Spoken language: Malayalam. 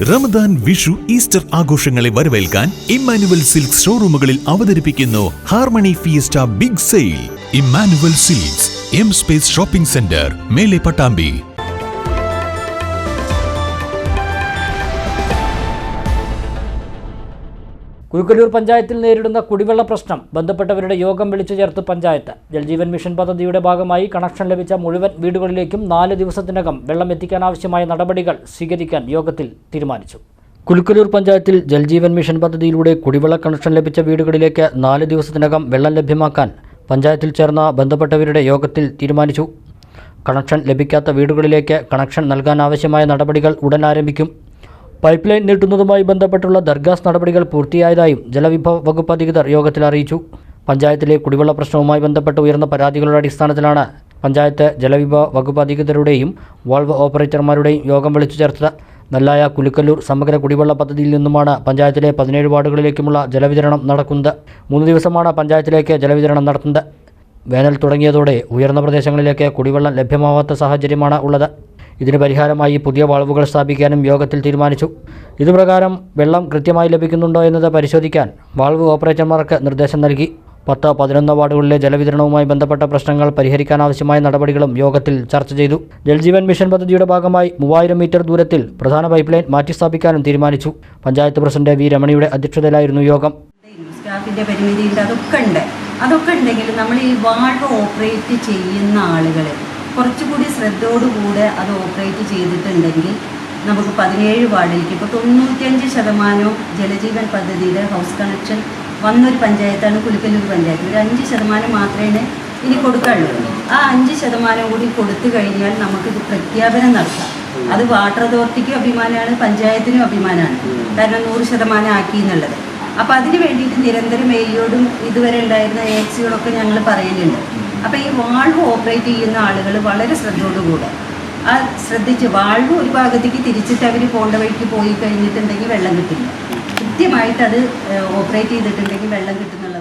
റമദാൻ വിഷു ഈസ്റ്റർ ആഘോഷങ്ങളെ വരവേൽക്കാൻ ഇമ്മാനുവൽ സിൽക്സ് ഷോറൂമുകളിൽ അവതരിപ്പിക്കുന്നു harmony fiesta big sale. Emmanuel Silks M space shopping centre മേലെ പട്ടാമ്പി. കുരുക്കല്ലൂർ പഞ്ചായത്തിൽ നേരിടുന്ന കുടിവെള്ള പ്രശ്നം ബന്ധപ്പെട്ടവരുടെ യോഗം വിളിച്ചു ചേർത്ത് പഞ്ചായത്ത്. ജൽജീവൻ മിഷൻ പദ്ധതിയുടെ ഭാഗമായി കണക്ഷൻ ലഭിച്ച മുഴുവൻ വീടുകളിലേക്കും നാല് ദിവസത്തിനകം വെള്ളം എത്തിക്കാനാവശ്യമായ നടപടികൾ സ്വീകരിക്കാൻ യോഗത്തിൽ തീരുമാനിച്ചു. കുലുക്കലൂർ പഞ്ചായത്തിൽ ജൽജീവൻ മിഷൻ പദ്ധതിയിലൂടെ കുടിവെള്ള കണക്ഷൻ ലഭിച്ച വീടുകളിലേക്ക് നാല് ദിവസത്തിനകം വെള്ളം ലഭ്യമാക്കാൻ പഞ്ചായത്തിൽ ചേർന്ന ബന്ധപ്പെട്ടവരുടെ യോഗത്തിൽ തീരുമാനിച്ചു. കണക്ഷൻ ലഭിക്കാത്ത വീടുകളിലേക്ക് കണക്ഷൻ നൽകാനാവശ്യമായ നടപടികൾ ഉടൻ ആരംഭിക്കും. പൈപ്പ് ലൈൻ നീട്ടുന്നതുമായി ബന്ധപ്പെട്ടുള്ള ദർഗാസ് നടപടികൾ പൂർത്തിയായതായും ജലവിഭവ വകുപ്പ് അധികൃതർ യോഗത്തിൽ അറിയിച്ചു. പഞ്ചായത്തിലെ കുടിവെള്ള പ്രശ്നവുമായി ബന്ധപ്പെട്ട് ഉയർന്ന പരാതികളുടെ അടിസ്ഥാനത്തിലാണ് പഞ്ചായത്ത് ജലവിഭവ വകുപ്പ് അധികൃതരുടെയും വാൾവ് ഓപ്പറേറ്റർമാരുടെയും യോഗം വിളിച്ചു ചേർത്തത്. നെല്ലായ കുലുക്കല്ലൂർ സമഗ്ര കുടിവെള്ള പദ്ധതിയിൽ നിന്നുമാണ് പഞ്ചായത്തിലെ പതിനേഴ് വാർഡുകളിലേക്കുമുള്ള ജലവിതരണം നടക്കുന്നത്. മൂന്ന് ദിവസമാണ് പഞ്ചായത്തിലേക്ക് ജലവിതരണം നടത്തുന്നത്. വേനൽ തുടങ്ങിയതോടെ ഉയർന്ന പ്രദേശങ്ങളിലേക്ക് കുടിവെള്ളം ലഭ്യമാവാത്ത സാഹചര്യമാണ് ഉള്ളത്. ഇതിന് പരിഹാരമായി പുതിയ വളവുകൾ സ്ഥാപിക്കാനും യോഗത്തിൽ തീരുമാനിച്ചു. ഇതുപ്രകാരം വെള്ളം കൃത്യമായി ലഭിക്കുന്നുണ്ടോ എന്നത് പരിശോധിക്കാൻ വാൾവ് ഓപ്പറേറ്റർമാർക്ക് നിർദ്ദേശം നൽകി. പത്ത് പതിനൊന്ന് വാർഡുകളിലെ ജലവിതരണവുമായി ബന്ധപ്പെട്ട പ്രശ്നങ്ങൾ പരിഹരിക്കാനാവശ്യമായ നടപടികളും യോഗത്തിൽ ചർച്ച ചെയ്തു. ജൽജീവൻ മിഷൻ പദ്ധതിയുടെ ഭാഗമായി മൂവായിരം മീറ്റർ ദൂരത്തിൽ പ്രധാന പൈപ്പ് ലൈൻ മാറ്റിസ്ഥാപിക്കാനും തീരുമാനിച്ചു. പഞ്ചായത്ത് പ്രസിഡന്റ് വി രമണിയുടെ അധ്യക്ഷതയിലായിരുന്നു യോഗം. അതൊക്കെ ഉണ്ട്. അതൊക്കെ ഉണ്ടെങ്കിൽ നമ്മൾ ഈ വാൾവ് ഓപ്പറേറ്റ് ചെയ്യുന്ന ആളുകൾ കുറച്ചുകൂടി ശ്രദ്ധയോടുകൂടെ അത് ഓപ്പറേറ്റ് ചെയ്തിട്ടുണ്ടെങ്കിൽ നമുക്ക് പതിനേഴ് വാർഡിലേക്ക് ഇപ്പോൾ തൊണ്ണൂറ്റിയഞ്ച് ശതമാനവും ജലജീവൻ പദ്ധതിയുടെ ഹൗസ് കണക്ഷൻ വന്നൊരു പഞ്ചായത്താണ് കുലുക്കല്ലൂർ പഞ്ചായത്ത്. ഒരു അഞ്ച് ശതമാനം മാത്രമേ ഇനി കൊടുക്കാനുള്ളൂ. ആ അഞ്ച് ശതമാനം കൂടി കൊടുത്തു കഴിഞ്ഞാൽ നമുക്കിത് പ്രഖ്യാപനം നടത്താം. അത് വാട്ടർ അതോറിറ്റിക്കും അഭിമാനമാണ് പഞ്ചായത്തിനും അഭിമാനമാണ് കാരണം നൂറ് ശതമാനം ആക്കി എന്നുള്ളത്. അപ്പോൾ അതിന് വേണ്ടിയിട്ട് നിരന്തരം എയോടും ഇതുവരെ ഉണ്ടായിരുന്ന ഏജൻസികളൊക്കെ ഞങ്ങൾ പറയുന്നുണ്ട്. അപ്പോൾ ഈ വാൾവ് ഓപ്പറേറ്റ് ചെയ്യുന്ന ആളുകൾ വളരെ ശ്രദ്ധയോടുകൂടെ. ആ ശ്രദ്ധിച്ച് വാൾവ് ഒരു ഭാഗത്തേക്ക് തിരിച്ചിട്ട് അവർ പോകേണ്ട വഴിക്ക് പോയി കഴിഞ്ഞിട്ടുണ്ടെങ്കിൽ വെള്ളം കിട്ടില്ല. കൃത്യമായിട്ട് അത് ഓപ്പറേറ്റ് ചെയ്തിട്ടുണ്ടെങ്കിൽ വെള്ളം കിട്ടുന്നുള്ള